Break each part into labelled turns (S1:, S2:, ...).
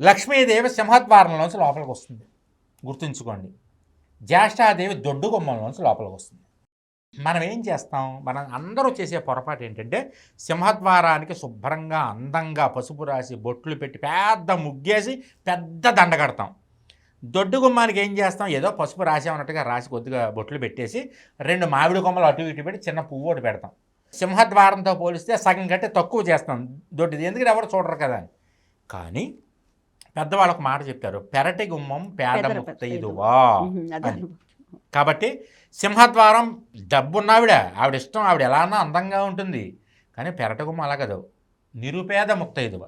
S1: లక్ష్మీదేవి సింహద్వారంలోంచి లోపలికి వస్తుంది. గుర్తుంచుకోండి. జ్యేష్ఠాదేవి దొడ్డు గుమ్మంలోంచి లోపలికి వస్తుంది. మనం ఏం చేస్తాం? మనం అందరూ చేసే పొరపాటు ఏంటంటే సింహద్వారానికి శుభ్రంగా అందంగా పసుపు రాసి బొట్లు పెట్టి పెద్ద ముగ్గేసి పెద్ద దండ కడతాం. దొడ్డు గుమ్మానికి ఏం చేస్తాం? ఏదో పసుపు రాసామన్నట్టుగా రాసి కొద్దిగా బొట్లు పెట్టేసి రెండు మామిడి కొమ్మలు అటు ఇటు పెట్టి చిన్న పువ్వు ఒకటి పెడతాం. సింహద్వారంతో పోలిస్తే సగం కంటే తక్కువ చేస్తాం దొడ్డిది. ఎందుకంటే ఎవరు చూడరు కదా అని. కానీ పెద్దవాళ్ళు ఒక మాట చెప్తారు పెరటి గుమ్మం పేద
S2: పెదర
S1: ముక్తైదువా. కాబట్టి సింహద్వారం డబ్బున్నావిడ ఆవిడ ఇష్టం ఆవిడ ఎలా అన్నా అందంగా ఉంటుంది. కానీ పెరటగుమ్మ అలా కదా నిరుపేద ముత్తైదువ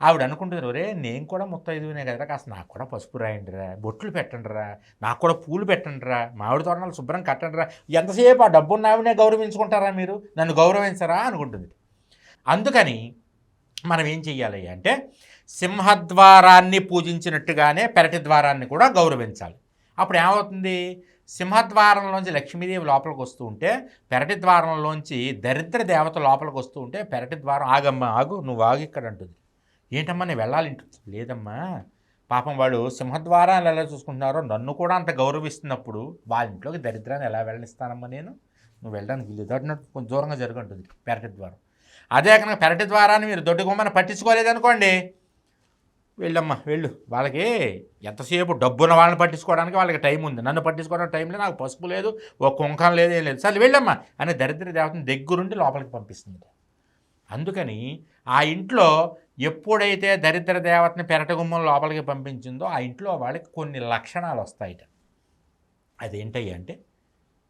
S1: ఆవిడ అనుకుంటుంది రే నేను కూడా ముత్తైదువునే కదరా కాస్త నాకు కూడా పసుపు రాయండిరా బొట్లు పెట్టండిరా నాకు కూడా పూలు పెట్టండిరా మామిడి తోరణాలు శుభ్రం కట్టండిరా ఎంతసేపు ఆ డబ్బున్నావినే గౌరవించుకుంటారా మీరు? నన్ను గౌరవించరా? అనుకుంటుంది. అందుకని మనం ఏం చెయ్యాలి అంటే సింహద్వారాన్ని పూజించినట్టుగానే పెరటి ద్వారాన్ని కూడా గౌరవించాలి. అప్పుడు ఏమవుతుంది? సింహద్వారంలోంచి లక్ష్మీదేవి లోపలికి వస్తూ ఉంటే పెరటి ద్వారంలోంచి దరిద్ర దేవత లోపలికి వస్తూ ఉంటే పెరటి ద్వారం ఆగమ్మా ఆగు నువ్వు ఆగు ఇక్కడ అంటుంది. ఏంటమ్మా నేను వెళ్ళాలి లేదమ్మా పాపం వాళ్ళు సింహద్వారాన్ని ఎలా చూసుకుంటున్నారో నన్ను కూడా అంత గౌరవిస్తున్నప్పుడు వాళ్ళ ఇంట్లోకి దరిద్రాన్ని ఎలా వెళ్ళనిస్తానమ్మా నేను? నువ్వు వెళ్ళడానికి వీలు దొడ్డినట్టు కొంచెం దూరంగా జరుగుంటుంది పెరటి ద్వారం. అదే కనుక పెరటి ద్వారాన్ని మీరు దొడ్డు గుమ్మని పట్టించుకోలేదనుకోండి వెళ్ళమ్మా వెళ్ళు. వాళ్ళకి ఎంతసేపు డబ్బున్న వాళ్ళని పట్టించుకోవడానికి వాళ్ళకి టైం ఉంది. నన్ను పట్టించుకోవడానికి టైం లేదు నాకు పసుపు లేదు ఓ కుంకం లేదు ఏం లేదు. సరే వెళ్ళమ్మా అని దరిద్ర దేవతని దగ్గరుండి లోపలికి పంపిస్తుంది అందుకని ఆ ఇంట్లో ఎప్పుడైతే దరిద్ర దేవతని పెరటగుమ్మం లోపలికి పంపించిందో ఆ ఇంట్లో వాళ్ళకి కొన్ని లక్షణాలు వస్తాయిట. అదేంటయ్య అంటే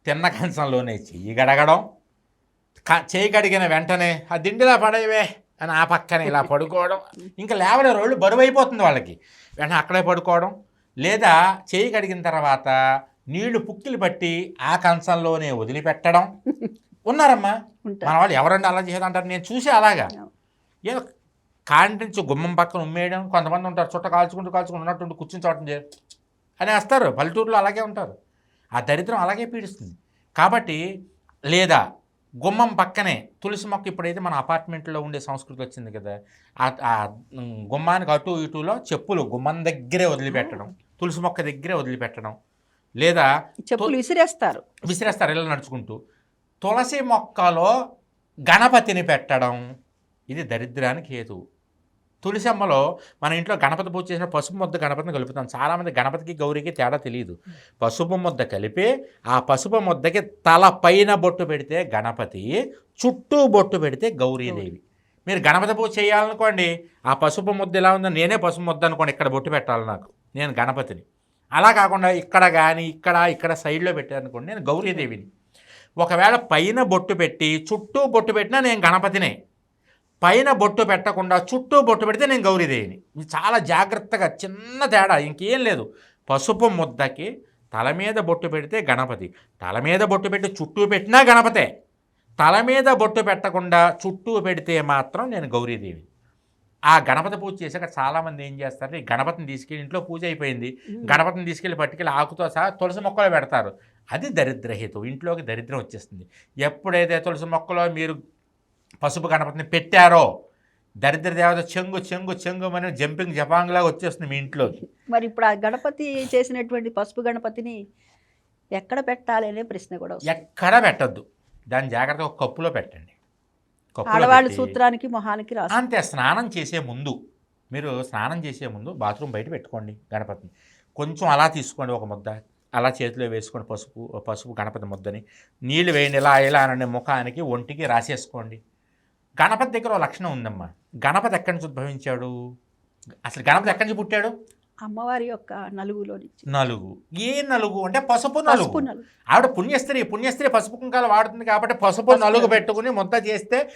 S1: తిన్న కంచంలోనే చెయ్యి గడగడం క- చేయి కడిగిన వెంటనే ఆ దిండిలా పడేవే. అని ఆ పక్కన ఇలా పడుకోవడం. ఇంకా లేవలే రోళ్ళు బరువు అయిపోతుంది వాళ్ళకి. వెంటనే అక్కడే పడుకోవడం. లేదా చేయి కడిగిన తర్వాత నీళ్ళు పుక్కిలు పట్టి ఆ కంచంలోనే వదిలిపెట్టడం. ఉన్నారమ్మా. మన వాళ్ళు ఎవరండి అలా చేసేదంటారు? నేను చూసి అలాగా. ఏదో కాంటించి గుమ్మం పక్కన ఉమ్మేయడం. కొంతమంది ఉంటారు చుట్ట కాల్చుకుంటూ కాల్చుకుంటూ ఉన్నట్టుండి కూర్చుని చోటం చే అని వేస్తారు. పల్లెటూరులో అలాగే ఉంటారు. ఆ దరిద్రం అలాగే పీడిస్తుంది. కాబట్టి లేదా గుమ్మం పక్కనే తులసి మొక్క ఇప్పుడైతే మన అపార్ట్మెంట్లో ఉండే సంస్కృతి వచ్చింది కదా ఆ- గుమ్మానికి అటు ఇటులో చెప్పులు గుమ్మం దగ్గరే వదిలిపెట్టడం తులసి మొక్క దగ్గరే వదిలిపెట్టడం లేదా
S2: చెప్పులు విసిరేస్తారు.
S1: విసిరేస్తారు ఇళ్ళ నడుచుకుంటూ. తులసి మొక్కలో గణపతిని పెట్టడం ఇది దరిద్రానికి హేతువు. తులసమ్మలో మన ఇంట్లో గణపతి పూజ చేసిన పసుపు ముద్ద గణపతిని కలుపుతాం. చాలామంది గణపతికి గౌరికి తేడా తెలియదు పసుపు ముద్ద కలిపి ఆ పసుపు ముద్దకి తల పైన బొట్టు పెడితే గణపతి చుట్టూ బొట్టు పెడితే గౌరీదేవి. మీరు గణపతి పూజ చేయాలనుకోండి ఆ పసుపు ముద్ద ఎలా ఉందో నేనే పసుపు ముద్ద అనుకోండి ఇక్కడ బొట్టు పెట్టాలి నాకు నేను గణపతిని. అలా కాకుండా ఇక్కడ కానీ ఇక్కడ ఇక్కడ సైడ్లో పెట్టారనుకోండి నేను గౌరీదేవిని. ఒకవేళ పైన బొట్టు పెట్టి చుట్టూ బొట్టు పెట్టినా నేను గణపతినే. పైన బొట్టు పెట్టకుండా చుట్టూ బొట్టు పెడితే నేను గౌరీదేవిని. చాలా జాగ్రత్తగా చిన్న తేడా ఇంకేం లేదు. పసుపు ముద్దకి తల మీద బొట్టు పెడితే గణపతి తల మీద బొట్టు పెట్టి చుట్టూ పెట్టినా గణపతే. తల మీద బొట్టు పెట్టకుండా చుట్టూ పెడితే మాత్రం నేను గౌరీదేవి ఆ గణపతి పూజ చేశాక చాలామంది ఏం చేస్తారు ఈ గణపతిని తీసుకెళ్ళి ఇంట్లో పూజ అయిపోయింది. గణపతిని తీసుకెళ్ళి పట్టుకెళ్ళి ఆకుతో సహా తులసి మొక్కలు పెడతారు. అది దరిద్రహేతు ఇంట్లోకి దరిద్రం వచ్చేస్తుంది. ఎప్పుడైతే తులసి మొక్కలో మీరు పసుపు గణపతిని పెట్టారో దరిద్ర దేవత చెంగు చెంగు చెంగు అని జంపింగ్ జపాంగ్లా వచ్చేస్తుంది మీ ఇంట్లోకి
S2: మరి ఇప్పుడు ఆ గణపతి చేసినటువంటి పసుపు గణపతిని ఎక్కడ పెట్టాలి అనే ప్రశ్న కూడా.
S1: ఎక్కడా పెట్టద్దు. దాన్ని జాగ్రత్తగా ఒక కప్పులో పెట్టండి. కప్పులో
S2: ఆడవాళ్ళ సూత్రానికి మొహానికి రాసి
S1: అంతే స్నానం చేసే ముందు మీరు స్నానం చేసే ముందు బాత్రూమ్ బయట పెట్టుకోండి గణపతిని. కొంచెం అలా తీసుకోండి ఒక ముద్ద. అలా చేతిలో వేసుకోండి పసుపు పసుపు గణపతి ముద్దని నీళ్ళు వేయండి. ఇలా ఇలా అనండి ముఖానికి ఒంటికి రాసేసుకోండి. గణపతి దగ్గర లక్షణం ఉందమ్మా. గణపతి ఎక్కడి నుంచి ఉద్భవించాడు? అసలు గణపతి ఎక్కడి నుంచి పుట్టాడు?
S2: అమ్మవారి యొక్క నలుగులో
S1: నలుగు. ఏ నలుగు? అంటే పసుపు నలుగు. ఆవిడ పుణ్యస్త్రీ పుణ్యస్త్రీ పసుపు కుంకాలు వాడుతుంది కాబట్టి పసుపు నలుగు. పెట్టుకుని ముద్ద చేస్తే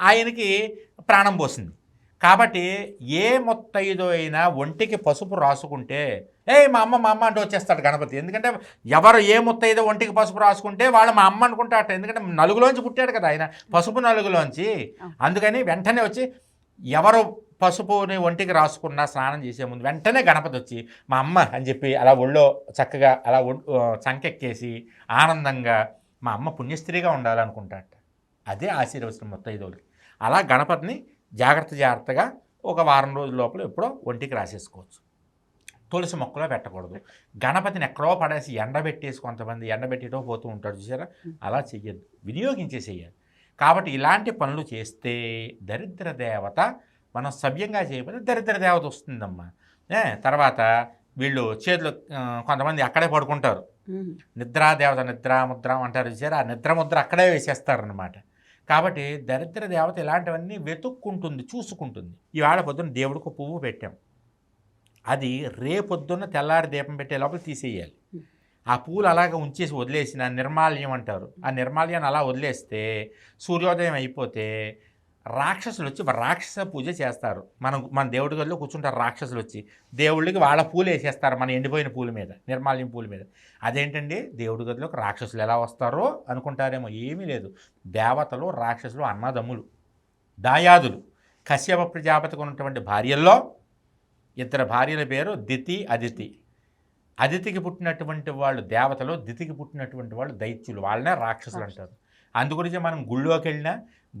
S1: ఆయనకి ప్రాణం పోసింది. కాబట్టి ఏ మొత్తైదో అయినా ఒంటికి పసుపు రాసుకుంటే ఏ మా అమ్మ మా అమ్మ అంటూ వచ్చేస్తాడు గణపతి. ఎందుకంటే ఎవరు ఏ ముత్తైదో ఒంటికి పసుపు రాసుకుంటే వాళ్ళు మా అమ్మ అనుకుంటాట ఎందుకంటే నలుగులోంచి పుట్టాడు కదా ఆయన. పసుపు నలుగులోంచి. అందుకని వెంటనే వచ్చి ఎవరు పసుపుని ఒంటికి రాసుకున్నా స్నానం చేసే ముందు వెంటనే గణపతి వచ్చి మా అమ్మ అని చెప్పి అలా ఒళ్ళో చక్కగా అలా చంకెక్కేసి ఆనందంగా మా అమ్మ పుణ్యస్త్రీగా ఉండాలనుకుంటాట అదే ఆశీర్వచనం మొత్తం ఐదోళ్ళకి అలా గణపతిని జాగ్రత్త జాగ్రత్తగా ఒక వారం రోజుల లోపల ఎప్పుడో ఒంటికి రాసేసుకోవచ్చు. తులసి మొక్కలో పెట్టకూడదు. గణపతిని ఎక్కడో పడేసి ఎండబెట్టేసి కొంతమంది ఎండబెట్టేటో పోతూ ఉంటాడు చూసారా? అలా చెయ్యొద్దు. వినియోగించేసేయాలి. కాబట్టి ఇలాంటి పనులు చేస్తే దరిద్ర దేవత మనం సవ్యంగా చేయకపోతే దరిద్ర దేవత వస్తుందమ్మా. తర్వాత వీళ్ళు చేతులు కొంతమంది అక్కడే పడుకుంటారు. నిద్రా దేవత నిద్రా ముద్ర అంటారు చూసారు? ఆ నిద్ర ముద్ర అక్కడే వేసేస్తారనమాట కాబట్టి దరిద్ర దేవత ఇలాంటివన్నీ వెతుక్కుంటుంది చూసుకుంటుంది. ఈవేళ పొద్దున్న దేవుడికి పువ్వు పెట్టాం. అది రేపొద్దున్న తెల్లారి దీపం పెట్టే లోపల తీసేయాలి. ఆ పూలు అలాగ ఉంచేసి వదిలేసిన నిర్మాల్యం అంటారు. ఆ నిర్మాల్యాన్ని అలా వదిలేస్తే సూర్యోదయం అయిపోతే రాక్షసులు వచ్చి రాక్షస పూజ చేస్తారు. మనం మన దేవుడి గదిలో కూర్చుంటారు రాక్షసులు వచ్చి దేవుళ్ళకి వాళ్ళ పూలు వేసేస్తారు మన ఎండిపోయిన పూల మీద నిర్మాల్యం పూల మీద. అదేంటండి? దేవుడి గదిలోకి రాక్షసులు ఎలా వస్తారో అనుకుంటారేమో ఏమీ లేదు. దేవతలు రాక్షసులు అన్నదమ్ములు దాయాదులు కశ్యప ప్రజాపతికి ఉన్నటువంటి భార్యల్లో ఇద్దరు భార్యల పేరు దితి అదితి. అదితికి పుట్టినటువంటి వాళ్ళు దేవతలు దితికి పుట్టినటువంటి వాళ్ళు దైత్యులు వాళ్ళనే రాక్షసులు అంటారు. అందుగురించి మనం గుళ్ళోకి వెళ్ళినా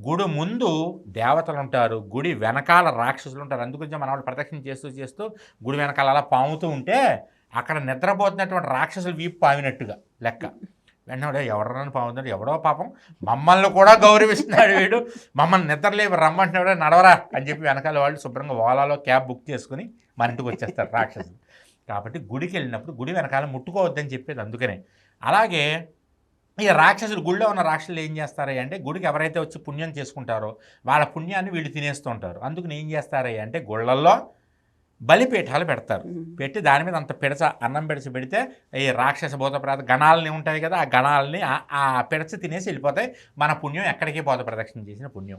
S1: గుడి ముందు దేవతలు ఉంటారు గుడి వెనకాల రాక్షసులు ఉంటారు. అందుగురించి మన వాళ్ళు ప్రదక్షిణ చేస్తూ చేస్తూ గుడి వెనకాల అలా పాముతూ ఉంటే అక్కడ నిద్రపోతున్నటువంటి రాక్షసులు వీపు పావినట్టుగా లెక్క. వెంటనే ఎవరన్నా పాముతున్నాడు? ఎవడో పాపం మమ్మల్ని కూడా గౌరవిస్తున్నాడు వీడు. మమ్మల్ని నిద్రలేపు రమ్మంటున్నాడు నడవరా అని చెప్పి వెనకాల వాళ్ళు శుభ్రంగా ఓలాలో క్యాబ్ బుక్ చేసుకుని మన ఇంటికి వచ్చేస్తారు రాక్షసులు. కాబట్టి గుడికి వెళ్ళినప్పుడు గుడి వెనకాల ముట్టుకోవద్దని చెప్పేది అందుకనే. అలాగే ఈ రాక్షసులు గుడిలో ఉన్న రాక్షసులు ఏం చేస్తారా అంటే గుడికి ఎవరైతే వచ్చి పుణ్యం చేసుకుంటారో వాళ్ళ పుణ్యాన్ని వీళ్ళు తినేస్తుంటారు అందుకని ఏం చేస్తారా అంటే గుళ్ళల్లో బలిపీఠాలు పెడతారు. పెట్టి దాని మీద అంత పిడచ అన్నం పిడచి పెడితే ఈ రాక్షస భూతప్రాత గణాలని ఉంటాయి కదా ఆ గణాలని ఆ- ఆ పిడచ తినేసి వెళ్ళిపోతాయి. మన పుణ్యం ఎక్కడికి పోత ప్రదక్షిణ చేసిన పుణ్యం.